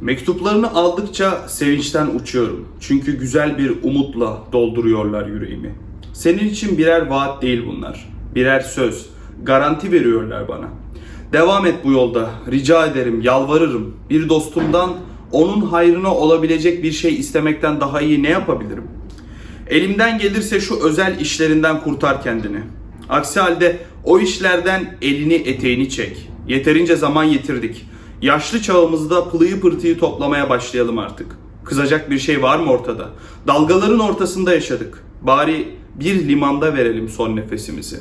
Mektuplarını aldıkça sevinçten uçuyorum. Çünkü güzel bir umutla dolduruyorlar yüreğimi. Senin için birer vaat değil bunlar. Birer söz, garanti veriyorlar bana. Devam et bu yolda. Rica ederim, yalvarırım. Bir dostumdan onun hayrına olabilecek bir şey istemekten daha iyi ne yapabilirim? Elimden gelirse şu özel işlerinden kurtar kendini. Aksi halde o işlerden elini eteğini çek. Yeterince zaman yitirdik. Yaşlı çağımızda pılıyı pırtıyı toplamaya başlayalım artık. Kızacak bir şey var mı ortada? Dalgaların ortasında yaşadık. Bari bir limanda verelim son nefesimizi.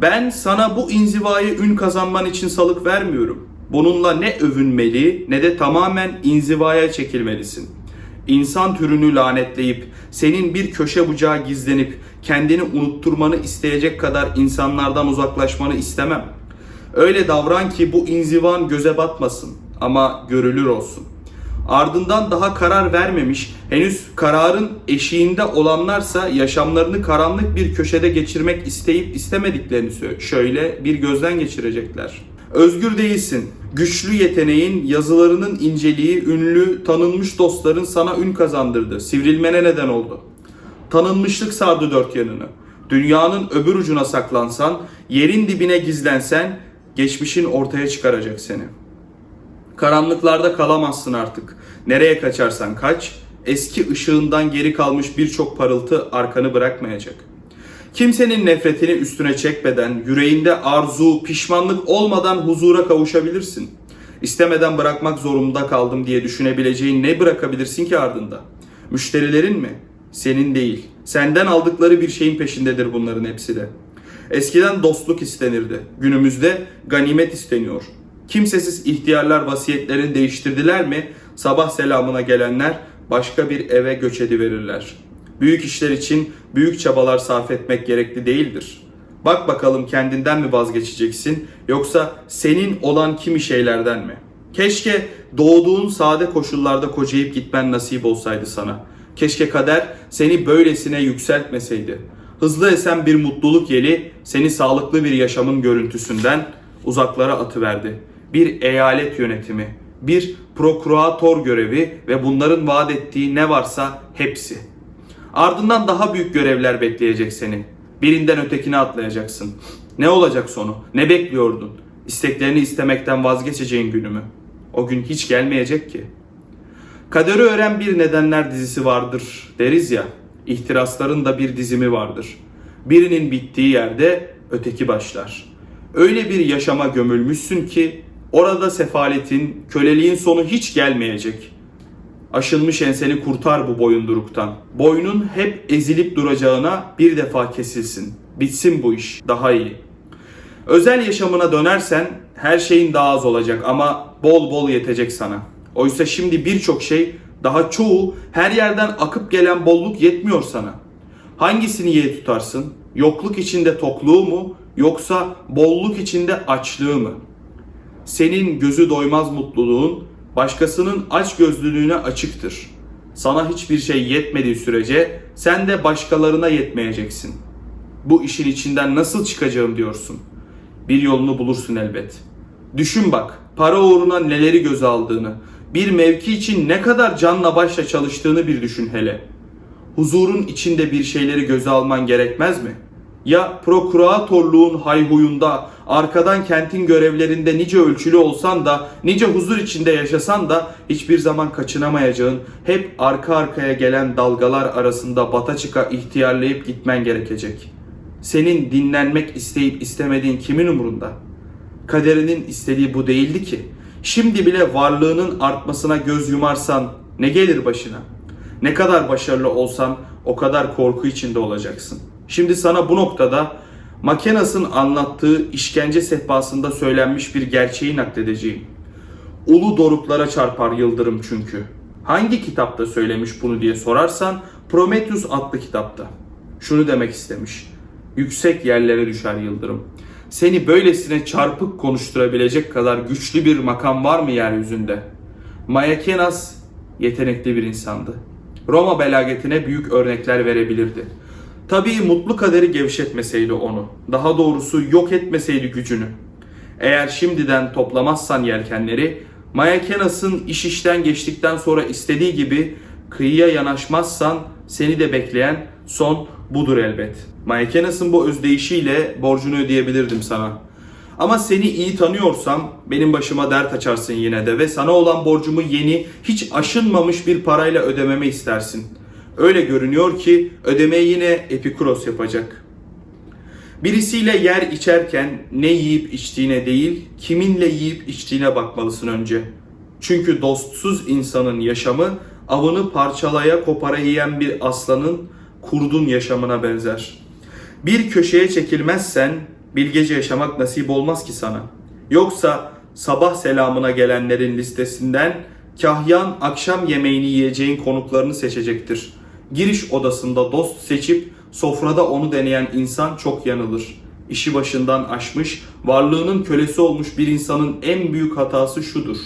Ben sana bu inzivaya ün kazanman için salık vermiyorum. Bununla ne övünmeli ne de tamamen inzivaya çekilmelisin. İnsan türünü lanetleyip senin bir köşe bucağı gizlenip kendini unutturmanı isteyecek kadar insanlardan uzaklaşmanı istemem. Öyle davran ki bu inzivan göze batmasın ama görülür olsun. Ardından daha karar vermemiş, henüz kararın eşiğinde olanlarsa yaşamlarını karanlık bir köşede geçirmek isteyip istemediklerini şöyle bir gözden geçirecekler. Özgür değilsin. Güçlü yeteneğin, yazılarının inceliği, ünlü, tanınmış dostların sana ün kazandırdı. Sivrilmene neden oldu. Tanınmışlık sardı dört yanını. Dünyanın öbür ucuna saklansan, yerin dibine gizlensen, geçmişin ortaya çıkaracak seni. Karanlıklarda kalamazsın artık. Nereye kaçarsan kaç, eski ışığından geri kalmış birçok parıltı arkanı bırakmayacak. Kimsenin nefretini üstüne çekmeden, yüreğinde arzu, pişmanlık olmadan huzura kavuşabilirsin. İstemeden bırakmak zorunda kaldım diye düşünebileceğin ne bırakabilirsin ki ardında? Müşterilerin mi? Senin değil. Senden aldıkları bir şeyin peşindedir bunların hepsi de. Eskiden dostluk istenirdi. Günümüzde ganimet isteniyor. Kimsesiz ihtiyarlar vasiyetlerini değiştirdiler mi sabah selamına gelenler başka bir eve göç ediverirler. Büyük işler için büyük çabalar sarf etmek gerekli değildir. Bak bakalım kendinden mi vazgeçeceksin yoksa senin olan kimi şeylerden mi? Keşke doğduğun sade koşullarda kocayıp gitmen nasip olsaydı sana. Keşke kader seni böylesine yükseltmeseydi. Hızlı esen bir mutluluk yeli seni sağlıklı bir yaşamın görüntüsünden uzaklara atıverdi. Bir eyalet yönetimi, bir prokurator görevi ve bunların vaat ettiği ne varsa hepsi. Ardından daha büyük görevler bekleyecek seni. Birinden ötekine atlayacaksın. Ne olacak sonu? Ne bekliyordun? İsteklerini istemekten vazgeçeceğin günü mü? O gün hiç gelmeyecek ki. Kaderi öğren bir nedenler dizisi vardır deriz ya. İhtirasların da bir dizimi vardır. Birinin bittiği yerde öteki başlar. Öyle bir yaşama gömülmüşsün ki orada sefaletin, köleliğin sonu hiç gelmeyecek. Aşılmış enseni kurtar bu boyunduruktan. Boynun hep ezilip duracağına bir defa kesilsin. Bitsin bu iş. Daha iyi. Özel yaşamına dönersen her şeyin daha az olacak ama bol bol yetecek sana. Oysa şimdi birçok şey daha çoğu her yerden akıp gelen bolluk yetmiyor sana. Hangisini ye tutarsın? Yokluk içinde tokluğu mu yoksa bolluk içinde açlığı mı? Senin gözü doymaz mutluluğun başkasının aç gözlülüğüne açıktır. Sana hiçbir şey yetmediği sürece sen de başkalarına yetmeyeceksin. Bu işin içinden nasıl çıkacağım diyorsun. Bir yolunu bulursun elbet. Düşün bak, para uğruna neleri göze aldığını, bir mevki için ne kadar canla başla çalıştığını bir düşün hele. Huzurun içinde bir şeyleri göze alman gerekmez mi? Ya prokuratorluğun hayhuyunda, arkadan kentin görevlerinde nice ölçülü olsan da, nice huzur içinde yaşasan da hiçbir zaman kaçınamayacağın, hep arka arkaya gelen dalgalar arasında bata çıka ihtiyarlayıp gitmen gerekecek. Senin dinlenmek isteyip istemediğin kimin umurunda? Kaderinin istediği bu değildi ki. Şimdi bile varlığının artmasına göz yumarsan ne gelir başına? Ne kadar başarılı olsan o kadar korku içinde olacaksın. Şimdi sana bu noktada Makenas'ın anlattığı işkence sehpasında söylenmiş bir gerçeği nakledeceğim. Ulu doruklara çarpar yıldırım çünkü. Hangi kitapta söylemiş bunu diye sorarsan Prometheus adlı kitapta. Şunu demek istemiş. Yüksek yerlere düşer yıldırım. Seni böylesine çarpık konuşturabilecek kadar güçlü bir makam var mı yeryüzünde? Mayakenas yetenekli bir insandı. Roma belagetine büyük örnekler verebilirdi. Tabii mutlu kaderi gevşetmeseydi onu. Daha doğrusu yok etmeseydi gücünü. Eğer şimdiden toplamazsan yelkenleri Maya Kenas'ın iş işten geçtikten sonra istediği gibi kıyıya yanaşmazsan seni de bekleyen son budur elbet. Maya Kenas'ın bu özdeyişiyle borcunu ödeyebilirdim sana. Ama seni iyi tanıyorsam benim başıma dert açarsın yine de ve sana olan borcumu yeni hiç aşınmamış bir parayla ödememi istersin. Öyle görünüyor ki ödemeyi yine Epikuros yapacak. Birisiyle yer içerken ne yiyip içtiğine değil, kiminle yiyip içtiğine bakmalısın önce. Çünkü dostsuz insanın yaşamı avını parçalaya kopara yiyen bir aslanın kurdun yaşamına benzer. Bir köşeye çekilmezsen bilgece yaşamak nasip olmaz ki sana. Yoksa sabah selamına gelenlerin listesinden kahyan akşam yemeğini yiyeceğin konuklarını seçecektir. Giriş odasında dost seçip sofrada onu deneyen insan çok yanılır. İşi başından aşmış, varlığının kölesi olmuş bir insanın en büyük hatası şudur.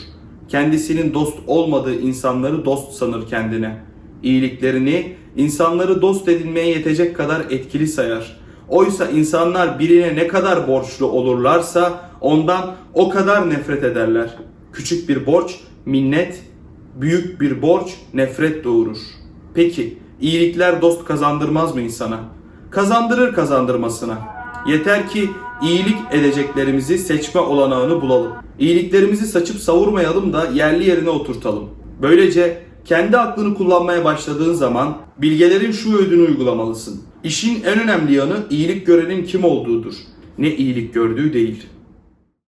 Kendisinin dost olmadığı insanları dost sanır kendine. İyiliklerini, insanları dost edinmeye yetecek kadar etkili sayar. Oysa insanlar birine ne kadar borçlu olurlarsa ondan o kadar nefret ederler. Küçük bir borç minnet, büyük bir borç nefret doğurur. Peki iyilikler dost kazandırmaz mı insana? Kazandırır kazandırmasına. Yeter ki iyilik edeceklerimizi seçme olanağını bulalım. İyiliklerimizi saçıp savurmayalım da yerli yerine oturtalım. Böylece kendi aklını kullanmaya başladığın zaman bilgelerin şu ödünü uygulamalısın. İşin en önemli yanı iyilik görenin kim olduğudur. Ne iyilik gördüğü değil.